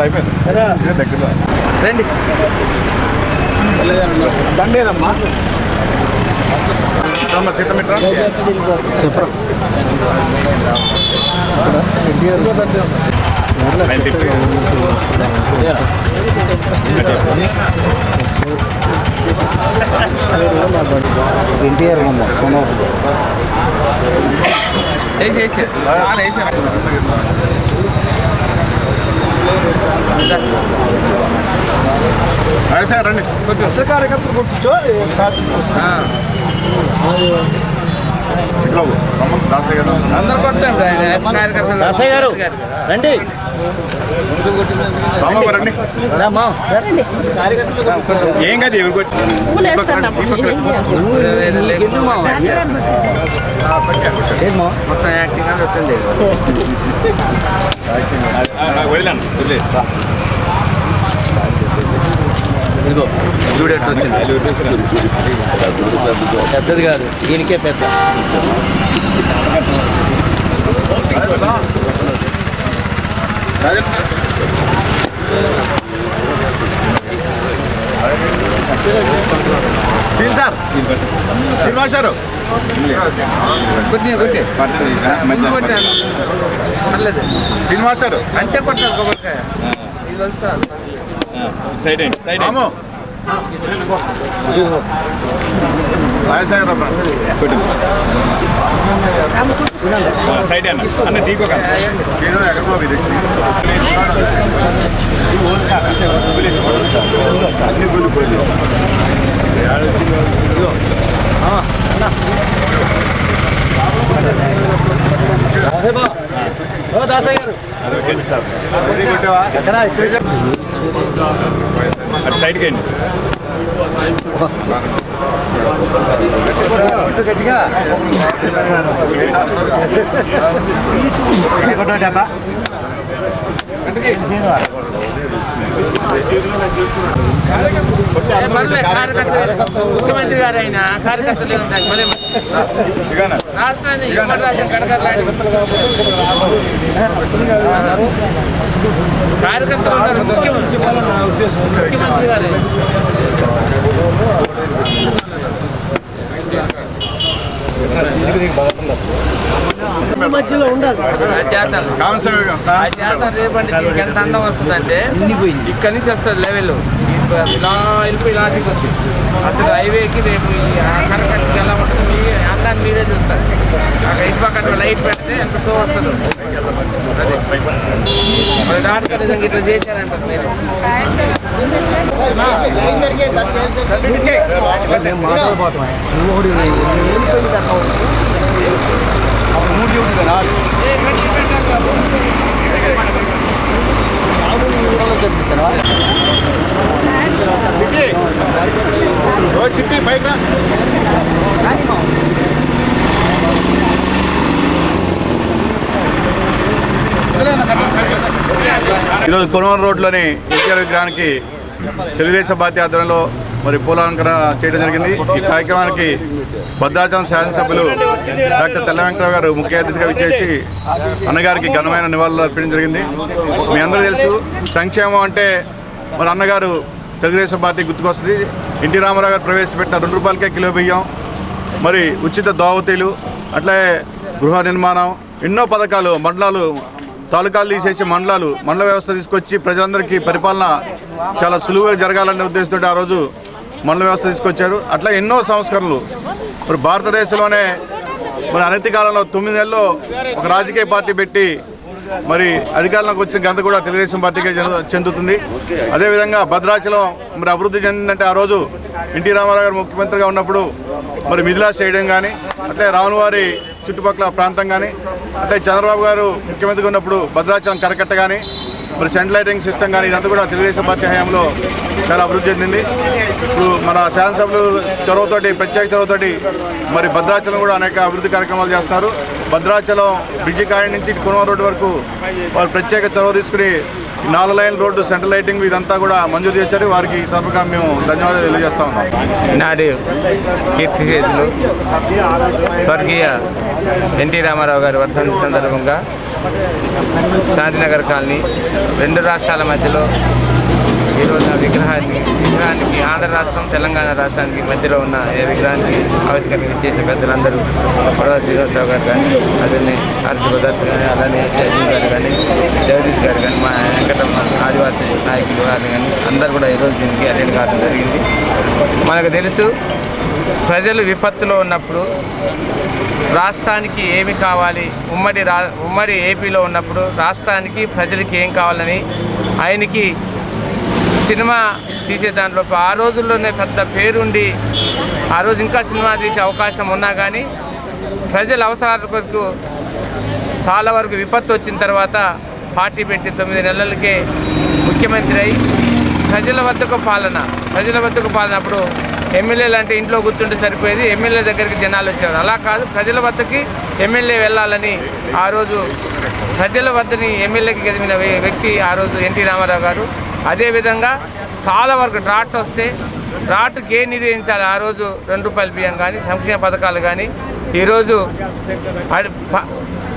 అయిపోయింది దగ్గర రండి. దండేదమ్మా సీతమిట్రా ఎన్టీఆర్ కొనవరు వేసి వేసి చాలా వేసాను సార్ రండి. కార్యకర్తలు కొట్టించో. దాసయ్య గారు రండి. ఏం కాదు ఎవరు మొత్తం యాక్టింగ్ ఇదిగో చూడట్టు వచ్చింది. పెద్దది కాదు దీనికే పెద్ద. సార్ శ్రీనివాస్ గారు. శ్రీనివాస్ గారు అంటే కొట్టాను కొబ్బరికాయ. ఇది వస్తా side side Ramu Rajashekar side అన్న అన్న ఇది వచ్చి అన్ని కూలిపోయింది దాసయ్య గారు. ఎక్కడ? అటు సైడ్కి అండి గట్టిగా పర్లేదు కార్యకర్తలు ముఖ్యమంత్రి గారు అయిన కార్యకర్తలు ఉన్నాయి మరి రాష్ట్రాన్ని కార్యకర్తలు ఉంటారు ముఖ్యమంత్రి గారు బాగుంటుంది అసలు రేపటి ఎంత అందం వస్తుందంటే ఇక్కడి నుంచి వస్తుంది లెవెల్ ఇలా వెళ్ళిపోయి ఇలా వస్తుంది. అసలు హైవేకి రేపు కనకట్టుకి ఎలా ఉంటుంది మీ అందాన్ని మీరే చూస్తారు. అక్కడ ఇటు పక్కన లైట్ పెడితే ఎంత షో వస్తుందో. అదే. నిజంగా ఇట్లా చేశారంటారు మీరు. చిట్టి ఈరోజు కొనవరం రోడ్లోని ఎన్టీఆర్ విగ్రహానికి తెలుగుదేశం పార్టీ ఆధ్వర్యంలో మరి పూలాలంకరణ చేయడం జరిగింది. ఈ కార్యక్రమానికి భద్రాచలం శాసనసభ్యులు డాక్టర్ తెల్ల వెంకటరావు గారు ముఖ్య అతిథిగా విచ్చేసి అన్నగారికి ఘనమైన నివాళులు అర్పించడం జరిగింది. మీ అందరూ తెలుసు సంక్షేమం అంటే మరి అన్నగారు తెలుగుదేశం పార్టీ గుర్తుకొస్తుంది. ఎన్టీ రామారావు గారు ప్రవేశపెట్టిన రెండు రూపాయలకే కిలో బియ్యం మరి ఉచిత దోవతీలు అట్లే గృహ నిర్మాణం ఎన్నో పథకాలు మండలాలు తాలూకాలు తీసేసి మండలాలు మండల వ్యవస్థ తీసుకొచ్చి ప్రజలందరికీ పరిపాలన చాలా సులువుగా జరగాలనే ఉద్దేశంతో ఆ రోజు మండల వ్యవస్థ తీసుకొచ్చారు. అట్లా ఎన్నో సంస్కరణలు. మరి భారతదేశంలోనే మన అనతి కాలంలో తొమ్మిది నెలల్లో ఒక రాజకీయ పార్టీ పెట్టి మరి అధికారంలోకి వచ్చిన గంత కూడా తెలుగుదేశం పార్టీకే చెందుతుంది. అదేవిధంగా భద్రాచలం మరి అభివృద్ధి చెందిందంటే ఆ రోజు ఎన్టీ రామారావు గారు ముఖ్యమంత్రిగా ఉన్నప్పుడు మరి మిథిలా చేయడం కానీ అట్లే రాములవారి చుట్టుపక్కల ప్రాంతం కానీ అట్లే చంద్రబాబు గారు ముఖ్యమంత్రిగా ఉన్నప్పుడు భద్రాచలం కరకట్ట కానీ మరి సెంట్ లైటింగ్ సిస్టమ్ కానీ ఇదంతా కూడా తెలుగుదేశం పార్టీ హయాంలో చాలా అభివృద్ధి చెందింది. ఇప్పుడు మన శాసనసభ్యులు చొరవతోటి ప్రత్యేక చొరవతోటి మరి భద్రాచలం కూడా అనేక అభివృద్ధి కార్యక్రమాలు చేస్తున్నారు. భద్రాచలం బ్రిడ్జి కాయ నుంచి కునవ రోడ్డు వరకు వారు ప్రత్యేక చొరవ తీసుకుని నాలుగు లైన్ రోడ్డు సెంట్రల్ లైటింగ్ ఇదంతా కూడా మంజూరు చేశారు. వారికి సర్వగా సభగా మేము ధన్యవాదాలు తెలియజేస్తా ఉన్నాం. నాడు స్వర్గీయ ఎన్టీ రామారావు గారి వర్ధంతి సందర్భంగా శాంతినగర్ కాలనీ. రెండు రాష్ట్రాల మధ్యలో ఈరోజు ఆ విగ్రహాన్ని విగ్రహానికి ఆంధ్ర రాష్ట్రం తెలంగాణ రాష్ట్రానికి మధ్యలో ఉన్న ఏ విగ్రహాన్ని ఆవిష్కరణ చేసిన పెద్దలందరూ పొడవ శ్రీనివాసరావు గారు కానీ అదే ఆర్తి భద్రత్ కానీ అలానే జగదీష్ గారు కానీ జగదీష్ గారు కానీ మా వెంకటమ్మ ఆదివాసీ నాయకులు గారు కానీ అందరూ కూడా ఈరోజు దీనికి అటెండ్ కావడం జరిగింది. మనకు తెలుసు ప్రజలు విపత్తులో ఉన్నప్పుడు రాష్ట్రానికి ఏమి కావాలి? ఉమ్మడి రా ఉమ్మడి ఏపీలో ఉన్నప్పుడు రాష్ట్రానికి ప్రజలకి ఏం కావాలని ఆయనకి సినిమా తీసే దాంట్లో ఆ రోజుల్లోనే పెద్ద పేరుండి ఆ రోజు ఇంకా సినిమా తీసే అవకాశం ఉన్నా కానీ ప్రజల అవసరాల కొరకు చాలా వరకు విపత్తు వచ్చిన తర్వాత పార్టీ పెట్టి తొమ్మిది నెలలకే ముఖ్యమంత్రి అయి ప్రజల వద్దకు పాలన ప్రజల వద్దకు పాలన అప్పుడు ఎమ్మెల్యేలు అంటే ఇంట్లో కూర్చుంటే సరిపోయేది. ఎమ్మెల్యే దగ్గరికి జనాలు వచ్చారు అలా కాదు ప్రజల వద్దకి ఎమ్మెల్యే వెళ్ళాలని ఆ రోజు ప్రజల వద్దని ఎమ్మెల్యేకి గెలిచిన వ్యక్తి ఆ రోజు ఎన్టీ రామారావు గారు. అదేవిధంగా చాలా వరకు డ్రాట్ వస్తే డ్రాట్కి ఏ నిర్వహించాలి ఆ రోజు రెండు రూపాయల బియ్యం కానీ సంక్షేమ పథకాలు కానీ ఈరోజు ప-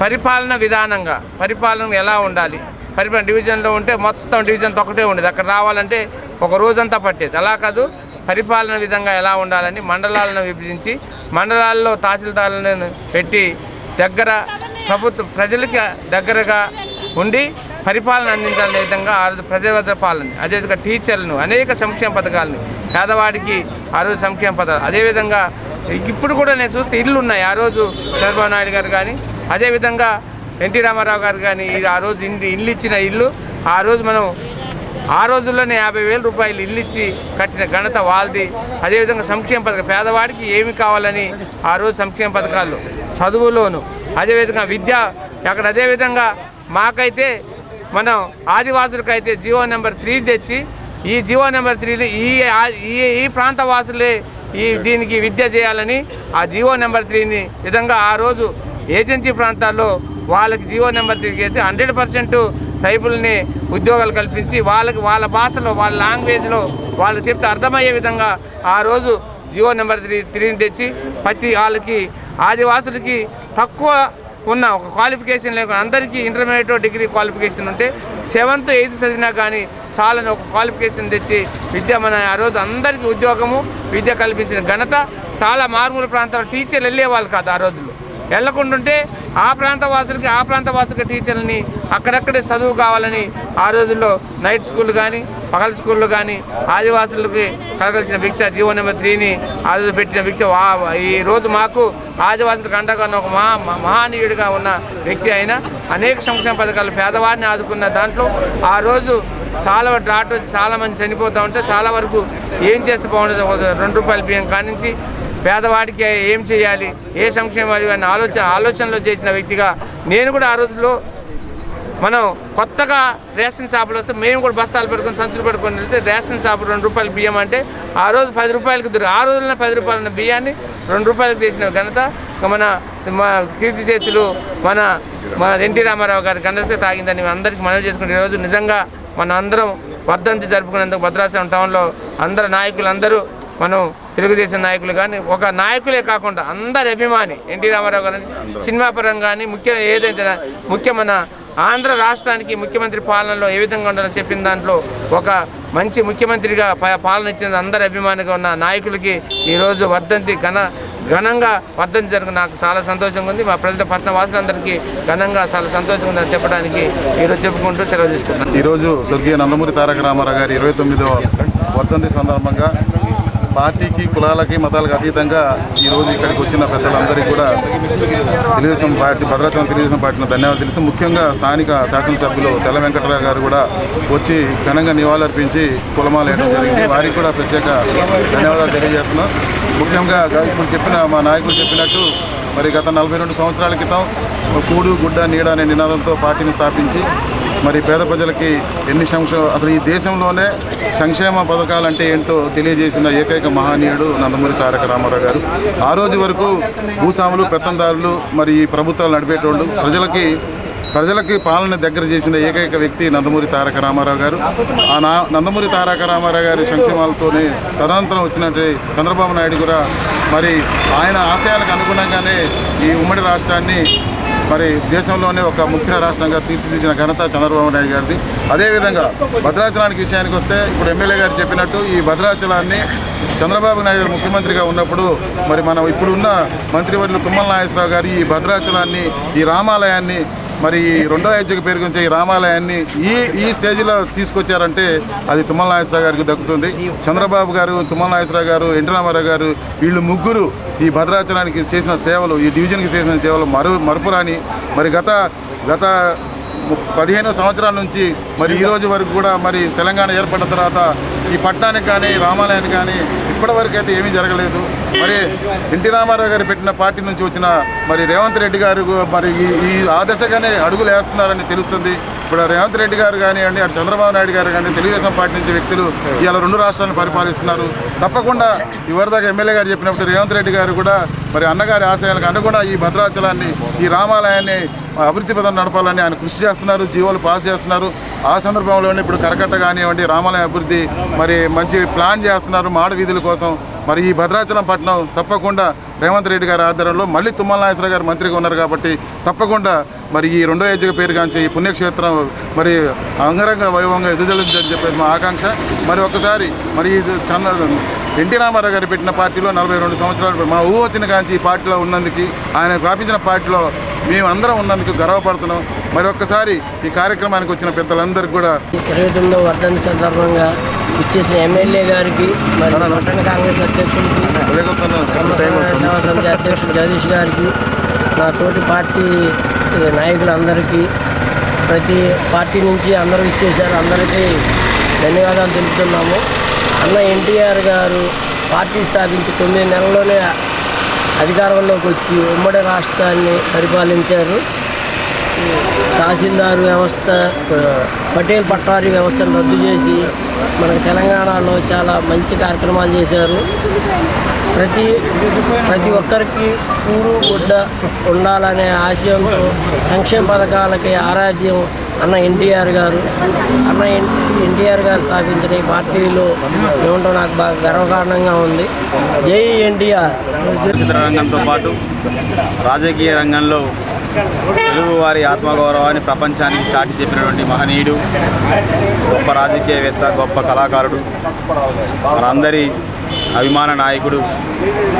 పరిపాలన విధానంగా పరిపాలన ఎలా ఉండాలి? పరిపాలన డివిజన్లో ఉంటే మొత్తం డివిజన్ ఒకటే ఉండేది. అక్కడ రావాలంటే ఒక రోజంతా పట్టేది. అలా కాదు పరిపాలన విధంగా ఎలా ఉండాలని మండలాలను విభజించి మండలాల్లో తహసీల్దారులను పెట్టి దగ్గర ప్రభుత్వ ప్రజలకి దగ్గరగా ఉండి పరిపాలన అందించాలనే విధంగా ఆ రోజు పాలన. అదేవిధంగా టీచర్లను అనేక సంక్షేమ పథకాలను పేదవాడికి ఆ రోజు సంక్షేమ పథకాలు. అదేవిధంగా ఇప్పుడు కూడా నేను చూస్తే ఇల్లు ఉన్నాయి. ఆ రోజు చంద్రబాబు నాయుడు గారు కానీ అదేవిధంగా ఎన్టీ రామారావు గారు కానీ ఇది ఆ రోజు ఇంటి ఇల్లు ఇచ్చిన ఇల్లు ఆ రోజు మనం ఆ రోజుల్లోనే యాభై వేల రూపాయలు ఇల్లు ఇచ్చి కట్టిన ఘనత వాళ్ళది. అదేవిధంగా సంక్షేమ పథకం. పేదవాడికి ఏమి కావాలని ఆ రోజు సంక్షేమ పథకాలు. చదువులోను. అదేవిధంగా విద్య. అక్కడ అదేవిధంగా మాకైతే మనం ఆదివాసులకైతే జియో నెంబర్ త్రీ తెచ్చి ఈ జియో నెంబర్ త్రీని ఈ ఆ- ఈ ఈ ప్రాంత వాసులే ఈ దీనికి విద్య చేయాలని ఆ జీవో నెంబర్ త్రీని విధంగా ఆ రోజు ఏజెన్సీ ప్రాంతాల్లో వాళ్ళకి జియో నెంబర్ త్రీకి అయితే హండ్రెడ్ పర్సెంట్ ట్రైబుల్ని ఉద్యోగాలు కల్పించి వాళ్ళకి వాళ్ళ భాషలో వాళ్ళ లాంగ్వేజ్లో వాళ్ళు చెప్తే అర్థమయ్యే విధంగా ఆ రోజు జియో నెంబర్ త్రీ త్రీని తెచ్చి ప్రతి వాళ్ళకి ఆదివాసులకి తక్కువ ఉన్న ఒక క్వాలిఫికేషన్ లేకుండా అందరికీ ఇంటర్మీడియట్ డిగ్రీ క్వాలిఫికేషన్ ఉంటే సెవెంత్ ఎయిత్ చదివినా కానీ చాలని ఒక క్వాలిఫికేషన్ తెచ్చి విద్య మన ఆ రోజు అందరికీ ఉద్యోగము విద్య కల్పించిన ఘనత చాలా మారుమూల ప్రాంతాల్లో టీచర్లు వెళ్ళేవాళ్ళు కాదు ఆ రోజుల్లో. వెళ్ళకుంటుంటే ఆ ప్రాంత వాసులకి ఆ ప్రాంత వాసులకి టీచర్లని అక్కడక్కడే చదువు కావాలని ఆ రోజుల్లో నైట్ స్కూల్ కానీ పగల స్కూళ్ళు కానీ ఆదివాసులకి కలగలిసిన భిక్ష జీవో నెంబర్ త్రీని ఆ రోజు పెట్టిన భిక్ష. ఈ రోజు మాకు ఆదివాసులకు అండగా ఒక మహా మహానీయుడిగా ఉన్న వ్యక్తి అయిన అనేక సంక్షేమ పథకాలు పేదవారిని ఆదుకున్న దాంట్లో ఆ రోజు చాలా డాట్ వచ్చి చాలామంది చనిపోతూ ఉంటే చాలా వరకు ఏం చేస్తే బాగుండదు ఒక రెండు రూపాయల బియ్యం కానించి పేదవాడికి ఏం చేయాలి? ఏ సంక్షేమాలు అనే ఆలోచన ఆలోచనలో చేసిన వ్యక్తిగా నేను కూడా ఆ రోజుల్లో మనం కొత్తగా రేషన్ షాపులు వస్తే మేము కూడా బస్తాలు పెట్టుకొని సంచులు పెట్టుకొని వెళ్తే రేషన్ షాపు రెండు రూపాయల బియ్యం అంటే ఆ రోజు పది రూపాయలకు దొరికి ఆ రోజుల్లో పది రూపాయలన్న బియ్యాన్ని రెండు రూపాయలకు తీసిన ఘనత మన కీర్తి కీర్తిశేషులు మన మన ఎన్టీ రామారావు గారి ఘనత తాగిందని మేము అందరికీ మనవి చేసుకుంటే ఈరోజు నిజంగా మన అందరం వర్ధంతి జరుపుకునేందుకు భద్రాచలం టౌన్లో అందరు నాయకులు అందరూ మనం తెలుగుదేశం నాయకులు కానీ ఒక నాయకులే కాకుండా అందరి అభిమాని ఎన్టీ రామారావు గారు సినిమా పరంగా కానీ ముఖ్య ఏదైతే ముఖ్యమైన ఆంధ్ర రాష్ట్రానికి ముఖ్యమంత్రి పాలనలో ఏ విధంగా ఉండాలని చెప్పిన దాంట్లో ఒక మంచి ముఖ్యమంత్రిగా ప- పాలన ఇచ్చిన అందరి అభిమానిగా ఉన్న నాయకులకి ఈరోజు వర్ధంతి ఘన ఘనంగా వర్ధంతి జరుగు నాకు చాలా సంతోషంగా ఉంది. మా ప్రజల పట్టణ వాసులందరికీ ఘనంగా చాలా సంతోషంగా ఉందని చెప్పడానికి ఈరోజు చెప్పుకుంటూ సెలవు తీసుకుంటున్నాను. ఈరోజు స్వర్గీయ నందమూరి తారక రామారావు గారి ఇరవై తొమ్మిదవ వర్ధంతి సందర్భంగా పార్టీకి కులాలకి మతాలకు అతీతంగా ఈరోజు ఇక్కడికి వచ్చిన పెద్దలందరికీ కూడా తెలుగుదేశం పార్టీ భద్రాచలం తెలుగుదేశం పార్టీని ధన్యవాదాలు తెలుస్తూ ముఖ్యంగా స్థానిక శాసనసభ్యులు తెల్ల వెంకటరావు గారు కూడా వచ్చి ఘనంగా నివాళులర్పించి కులమాలు వేయడం జరిగింది. వారికి కూడా ప్రత్యేక ధన్యవాదాలు తెలియజేస్తున్నాం. ముఖ్యంగా ఇప్పుడు చెప్పిన మా నాయకులు చెప్పినట్టు మరి గత నలభై రెండు సంవత్సరాల క్రితం కూడు గుడ్డ నీడ అనే నినాదంతో పార్టీని స్థాపించి మరి పేద ప్రజలకి ఎన్ని సంక్షేమ అసలు ఈ దేశంలోనే సంక్షేమ పథకాలు అంటే ఏంటో తెలియజేసిన ఏకైక మహనీయుడు నందమూరి తారక రామారావు గారు. ఆ రోజు వరకు భూస్వాములు పెత్తందారులు మరి ఈ ప్రభుత్వాలు నడిపేటోళ్ళు ప్రజలకి ప్రజలకి పాలన దగ్గర చేసిన ఏకైక వ్యక్తి నందమూరి తారక రామారావు గారు. ఆ నా నందమూరి తారక రామారావు గారి సంక్షేమాలతోనే తదనంతరం వచ్చినట్టు చంద్రబాబు నాయుడు కూడా మరి ఆయన ఆశయాలకు అనుగుణంగానే ఈ ఉమ్మడి రాష్ట్రాన్ని మరి దేశంలోనే ఒక ముఖ్య రాష్ట్రంగా తీర్చిదిద్దిన ఘనత చంద్రబాబు నాయుడు గారిది. అదేవిధంగా భద్రాచలానికి విషయానికి వస్తే ఇప్పుడు ఎమ్మెల్యే గారు చెప్పినట్టు ఈ భద్రాచలాన్ని చంద్రబాబు నాయుడు ముఖ్యమంత్రిగా ఉన్నప్పుడు మరి మనం ఇప్పుడున్న మంత్రివర్యులు తుమ్మల నాగేశ్వరరావు గారు ఈ భద్రాచలాన్ని ఈ రామాలయాన్ని మరి రెండో అయోధ్యకు పేరుకొంచే ఈ రామాలయాన్ని ఈ ఈ స్టేజ్లో తీసుకొచ్చారంటే అది తుమ్మల నాగేశ్వరరావు గారికి దక్కుతుంది. చంద్రబాబు గారు తుమ్మల నాగేశ్వరరావు గారు ఎన్టీ రామారావు గారు వీళ్ళు ముగ్గురు ఈ భద్రాచలానికి చేసిన సేవలు ఈ డివిజన్కి చేసిన సేవలు మరు మరపురాని మరి గత గత పదిహేను సంవత్సరాల నుంచి మరి ఈ రోజు వరకు కూడా మరి తెలంగాణ ఏర్పడిన తర్వాత ఈ పట్టణానికి కానీ రామాలయానికి కానీ ఇప్పటివరకు అయితే ఏమీ జరగలేదు. మరి ఎన్టీ రామారావు గారు పెట్టిన పార్టీ నుంచి వచ్చిన మరి రేవంత్ రెడ్డి గారు మరి ఈ ఆ దశగానే అడుగులు వేస్తున్నారని తెలుస్తుంది. ఇప్పుడు రేవంత్ రెడ్డి గారు కానివ్వండి అటు చంద్రబాబు నాయుడు గారు కానీ తెలుగుదేశం పార్టీ నుంచి వ్యక్తులు ఇవాళ రెండు రాష్ట్రాలను పరిపాలిస్తున్నారు. తప్పకుండా ఇవరిదాకా ఎమ్మెల్యే గారు చెప్పినప్పుడు రేవంత్ రెడ్డి గారు కూడా మరి అన్నగారి ఆశయాలకు అనుగుణ ఈ భద్రాచలాన్ని ఈ రామాలయాన్ని అభివృద్ధి పదం నడపాలని ఆయన కృషి చేస్తున్నారు జీవోలు పాస్ చేస్తున్నారు. ఆ సందర్భంలోనే ఇప్పుడు కరకట్ట కానివ్వండి రామాలయ అభివృద్ధి మరి మంచి ప్లాన్ చేస్తున్నారు మాడ వీధుల కోసం. మరి ఈ భద్రాచలం పట్టణం తప్పకుండా రేవంత్ రెడ్డి గారి ఆధ్వర్యంలో మళ్ళీ తుమ్మల నాగేశ్వర గారు మంత్రిగా ఉన్నారు కాబట్టి తప్పకుండా మరి ఈ రెండో ఏజ్గా పేరుగాంచి ఈ పుణ్యక్షేత్రం మరి అంగరంగ వైభవంగా ఎదుగుదలని చెప్పేసి మా ఆకాంక్ష. మరి ఒకసారి మరి ఇది చంద్ర ఎన్టీ రామారావు గారు పెట్టిన పార్టీలో నలభై రెండు సంవత్సరాలు మా ఊహ వచ్చిన కాంచి ఈ పార్టీలో ఉన్నందుకు ఆయన స్థాపించిన పార్టీలో మేము అందరం ఉన్నందుకు గర్వపడుతున్నాం. మరి ఒక్కసారి ఈ కార్యక్రమానికి వచ్చిన పెద్దలందరికీ కూడా ఇరవై తొమ్మిదో వర్ధంతి సందర్భంగా ఇచ్చేసిన ఎమ్మెల్యే గారికి మరి పట్టణ కాంగ్రెస్ అధ్యక్షుడికి బ్రహ్మసమాజ సేవా సమితి అధ్యక్షుడు జగదీష్ గారికి నా తోటి పార్టీ నాయకులందరికీ ప్రతి పార్టీ నుంచి అందరూ ఇచ్చేశారు. అందరికీ ధన్యవాదాలు తెలుపుతున్నాము. అన్న ఎన్టీఆర్ గారు పార్టీ స్థాపించి తొమ్మిది నెలల్లోనే అధికారంలోకి వచ్చి ఉమ్మడి రాష్ట్రాన్ని పరిపాలించారు. తహసీల్దార్ వ్యవస్థ పటేల్ పట్టారి వ్యవస్థను రద్దు చేసి మన తెలంగాణలో చాలా మంచి కార్యక్రమాలు చేశారు. ప్రతి ప్రతి ఒక్కరికి కూడు గుడ్డ ఉండాలనే ఆశయంతో సంక్షేమ పథకాలకి ఆరాధ్యం అన్న ఎన్టీఆర్ గారు అన్న ఎన్ ఎన్టీఆర్ గారు స్థాపించిన ఈ పార్టీలో ఉండటం నాకు బాగా గర్వకారణంగా ఉంది. జై ఎన్టీఆర్. చలనచిత్ర రంగంతో పాటు రాజకీయ రంగంలో తెలుగువారి ఆత్మగౌరవాన్ని ప్రపంచానికి చాటి చెప్పినటువంటి మహనీయుడు గొప్ప రాజకీయవేత్త గొప్ప కళాకారుడు. మనందరి అభిమాన నాయకుడు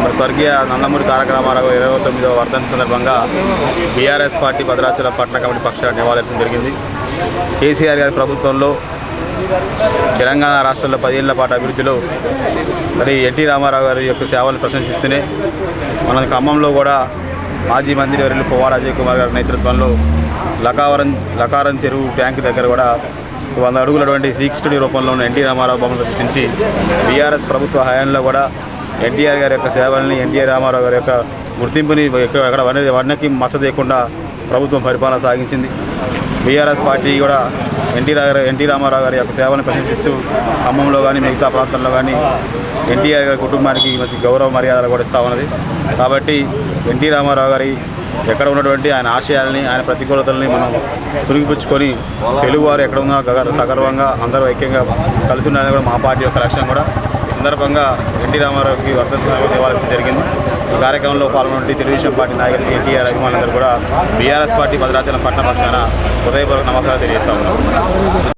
మరి స్వర్గీయ నందమూరి తారక రామారావు ఇరవై తొమ్మిదవ వర్ధంతి సందర్భంగా బీఆర్ఎస్ పార్టీ భద్రాచల పట్టణ కమిటీ పక్షాన్ని నివాళులర్పడం జరిగింది. కేసీఆర్ గారి ప్రభుత్వంలో తెలంగాణ రాష్ట్రంలో పదేళ్ళ పాటు అభివృద్ధిలో మరి ఎన్టీ రామారావు గారి యొక్క సేవలను ప్రశంసిస్తూనే మన ఖమ్మంలో కూడా మాజీ మంత్రి వర్యులు పువ్వాడ అజయ్ కుమార్ గారి నేతృత్వంలో లకావరం లకారం చెరువు ట్యాంక్ దగ్గర కూడా వంద అడుగులటువంటి శ్రీకృష్ణుడి రూపంలో ఉన్న ఎన్టీ రామారావు బొమ్మను ప్రతిష్ఠించి బీఆర్ఎస్ ప్రభుత్వ హయాంలో కూడా ఎన్టీఆర్ గారి యొక్క సేవల్ని ఎన్టీఆర్ రామారావు గారి యొక్క గుర్తింపుని ఎక్కడ ఎక్కడ వన- వన్నకి మచ్చదేయకుండా ప్రభుత్వం పరిపాలన సాగించింది. బీఆర్ఎస్ పార్టీ కూడా ఎన్టీ రా- ఎన్టీ రామారావు గారి యొక్క సేవలను ప్రశంసిస్తూ ఖమ్మంలో కానీ మిగతా ప్రాంతంలో కానీ ఎన్టీఆర్ గారి కుటుంబానికి మంచి గౌరవ మర్యాదలు కూడా ఇస్తా ఉన్నది. కాబట్టి ఎన్టీ రామారావు గారి ఎక్కడ ఉన్నటువంటి ఆయన ఆశయాల్ని ఆయన ప్రతికూలతల్ని మనం తొలగిపుచ్చుకొని తెలుగువారు ఎక్కడ ఉన్నా సగర్వంగా అందరూ ఐక్యంగా కలిసి ఉండాలని కూడా మా పార్టీ యొక్క లక్ష్యం కూడా. సందర్భంగా ఎన్టీ రామారావుకి వర్ధంతి ఇవ్వాల్సి జరిగింది. ఈ కార్యక్రమంలో పాల్గొన్న తెలుగుదేశం పార్టీ నాయకులు ఎన్టీఆర్ అభిమానులందరూ కూడా బీఆర్ఎస్ పార్టీ భద్రాచలం పట్టణ పక్షాన హృదయపూర్వక నమస్కారాలు తెలియజేస్తా ఉన్నాం.